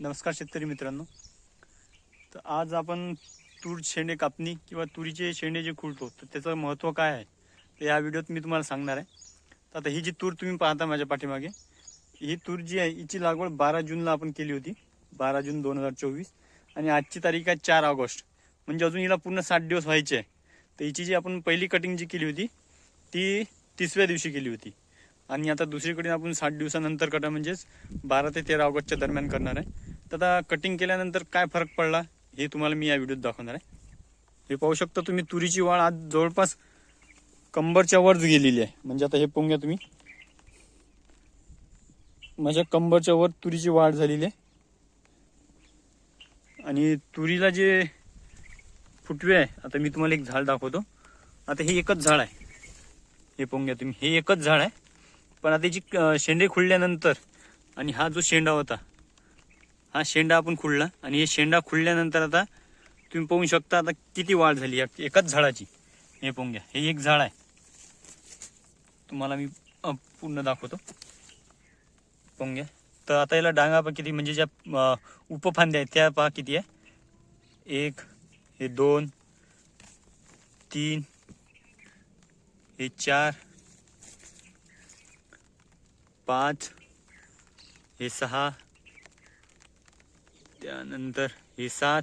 नमस्कार शेतकरी मित्रांनो. तर आज आपण तूर शेंडे कापणी किंवा तुरीचे शेंडे जे खुलतो तर त्याचं महत्त्व काय आहे? तर या व्हिडिओत मी तुम्हाला सांगणार आहे. तर आता ही जी तूर तुम्ही पाहता माझ्या पाठीमागे ही तूर जी आहे हिची लागवड बारा जूनला आपण केली होती. बारा जून दोन हजार चोवीस. आणि आजची तारीख आहे चार ऑगस्ट. म्हणजे अजून हिला पूर्ण सात दिवस व्हायचे आहे. तर हिची जी आपण पहिली कटिंग जी केली होती ती तिसव्या दिवशी केली होती. आणि आता दुसरीकडे आपण साठ दिवसानंतर कटा म्हणजेच बारा ते तेरा ऑगस्टच्या दरम्यान करणार आहे. तर आता कटिंग केल्यानंतर काय फरक पडला हे तुम्हाला मी या व्हिडिओत दाखवणार आहे. हे पाहू शकता तुम्ही तुरीची वाढ आज जवळपास कंबरच्या वरच गेलेली आहे. म्हणजे आता हे पाहून घ्या तुम्ही. माझ्या कंबरच्या वर तुरीची वाढ झालेली आहे. आणि तुरीला जे फुटवे आहे आता मी तुम्हाला एक झाड दाखवतो. आता हे एकच झाड आहे. हे पाहून घ्या तुम्ही. हे एकच झाड आहे. पण आता याची शेंडे खुलल्यानंतर आणि हा जो शेंडा होता हा शेंडा आपण खुडला आणि हे शेंडा खुडल्यानंतर आता तुम्ही पाहू शकता आता किती वाढ झाली या एकाच झाडाची. हे पाहून घ्या. हे एक झाड आहे. तुम्हाला मी पूर्ण दाखवतो. पाहून घ्या. तर आता याला डांगा पहा किती म्हणजे ज्या उपफांद्या आहेत त्या पहा किती आहे? एक हे दोन तीन हे चार पाच हे सहा त्यानंतर हे सात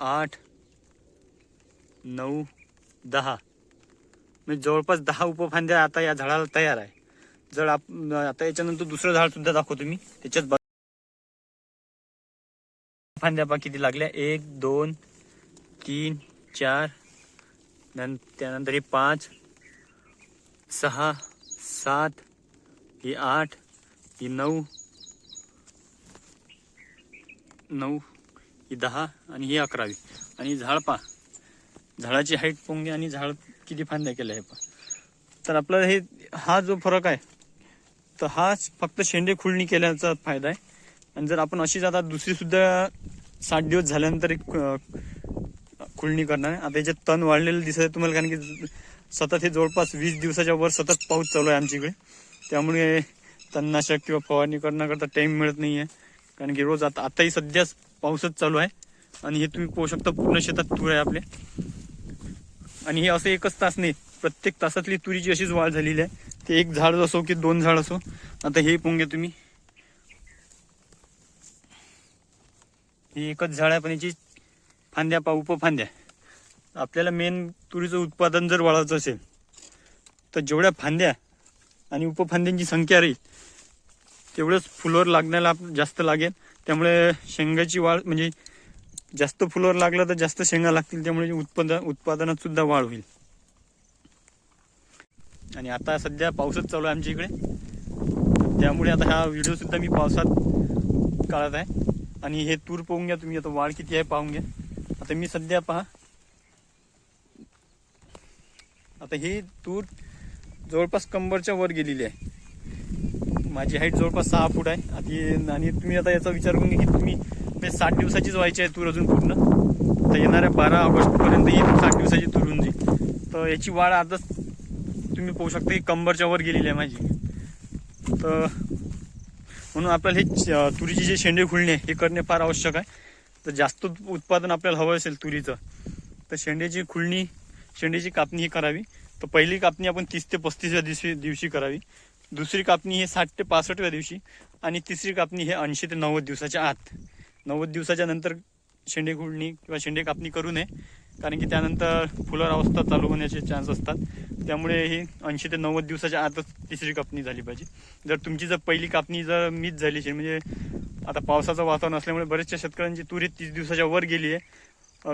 आठ नऊ दहा. म्हणजे जवळपास दहा उपफांद्या आता या झाडाला तयार आहे. जर आप आता याच्यानंतर दुसरं झाड सुद्धा दाखवतो मी. त्याच्यात बघ- फांद्या पा किती लागल्या? एक दोन तीन चार त्यानंतर हे पाच सहा सात ही आठ ही नऊ नऊ ही दहा आणि ही अकरावी. आणि झाड पा झाडाची हाईट पोंगे आणि झाड किती फांद्या केल्या हे पा तर आपला हे हा जो फरक आहे तर हा फक्त शेंडे खुळणी केल्याचा फायदा आहे. आणि जर आपण अशीच आता दुसरीसुद्धा साठ दिवस झाल्यानंतर एक खुळणी करणार आहे. आता याच्यात तण वाढलेलं दिसत आहे तुम्हाला कारण की सतत हे जवळपास वीस दिवसाच्या वर सतत पाऊस चालू आहे आमच्याकडे त्यामुळे तणनाशक किंवा फवारणी करण्याकरता टाईम मिळत नाही आहे कारण की रोज आता आताही सध्या पाऊसच चालू आहे. आणि हे तुम्ही पाहू शकता पूर्ण शेतात तूर आहे आपले. आणि हे असं एकच तास नाही प्रत्येक तासातली तुरीची अशीच वाढ झालेली आहे. ते एक झाड असो की दोन झाड असो आता हे पोंगे घ्या तुम्ही. हे एकच झाड आहे पण याची फांद्या पा उपफांद्या. आपल्याला मेन तुरीचं उत्पादन जर वाढवायचं असेल तर जेवढ्या फांद्या आणि उपफांद्यांची संख्या राहील तेवढंच फुलवर लागण्याला जास्त लागेल. त्यामुळे शेंगाची वाढ म्हणजे जास्त फुलवर लागलं तर जास्त शेंगा लागतील त्यामुळे उत्पादन उत्पादनात सुद्धा वाढ होईल. आणि आता सध्या पाऊसच चालू आहे आमच्या इकडे. त्यामुळे आता हा व्हिडिओ सुद्धा मी पावसात काढत आहे. आणि हे तूर पाहून घ्या तुम्ही आता वाढ किती आहे पाहून घ्या. आता मी सध्या पहा. आता ही तूर जवळपास कंबरच्या वर गेलेली आहे. माझी हाईट जवळपास सहा फूट आहे. आधी आणि तुम्ही आता याचा विचार करून की तुम्ही ते साठ दिवसाचीच व्हायची आहे तूर अजून पूर्ण. तर येणाऱ्या बारा ऑगस्टपर्यंत ही साठ दिवसाची तूर होऊन जाईल तर याची वाढ आताच तुम्ही पाहू शकता की कंबरच्या वर गेलेली आहे माझी. तर म्हणून आपल्याला हे तुरीची जे शेंडे खुळणे हे करणे फार आवश्यक आहे. तर जास्त उत्पादन आपल्याला हवं असेल तुरीचं तर शेंड्याची खुळणी शेंड्याची कापणी ही करावी. तर पहिली कापणी आपण तीस ते पस्तीसव्या दिवशी दिवशी करावी. दुसरी कापणी ही साठ ते पासष्टव्या दिवशी आणि तिसरी कापणी हे ऐंशी ते नव्वद दिवसाच्या आत. नव्वद दिवसाच्या नंतर शेंडे खुळणी किंवा शेंडे कापणी करू नये कारण की त्यानंतर फुलर अवस्था चालू होण्याचे चान्स असतात. त्यामुळे ही ऐंशी ते नव्वद दिवसाच्या आतच तिसरी कापणी झाली पाहिजे. जर तुमची जर पहिली कापणी जर मिस झाली असेल म्हणजे आता पावसाचं वातावरण असल्यामुळे बरेचशा शेतकऱ्यांची तुरी तीस दिवसाच्या वर गेली आहे.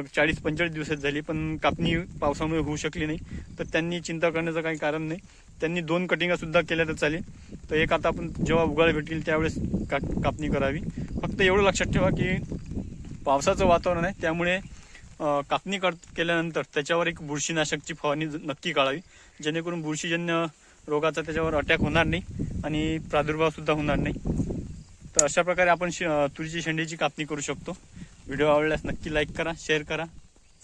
चाळीस पंचेचाळीस दिवसात झाली पण कापणी पावसामुळे होऊ शकली नाही. तर त्यांनी चिंता करण्याचं काही कारण नाही. त्यांनी दोन कटिंगा सुद्धा केल्या तर चालेल तर एक आता आपण जेव्हा उगाळ भेटेल त्यावेळेस का कापणी करावी. फक्त एवढं लक्षात ठेवा की पावसाचं वातावरण आहे त्यामुळे कापणी कर केल्यानंतर त्याच्यावर एक बुरशीनाशकची फवारणी नक्की काढावी जेणेकरून बुरशीजन्य रोगाचा त्याच्यावर अटॅक होणार नाही आणि प्रादुर्भाव सुद्धा होणार नाही. तर अशा प्रकारे आपण शे तुरीची शेंडीची कापणी करू शकतो. व्हिडिओ आवडल्यास नक्की लाईक करा शेअर करा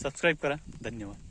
सबस्क्राईब करा. धन्यवाद.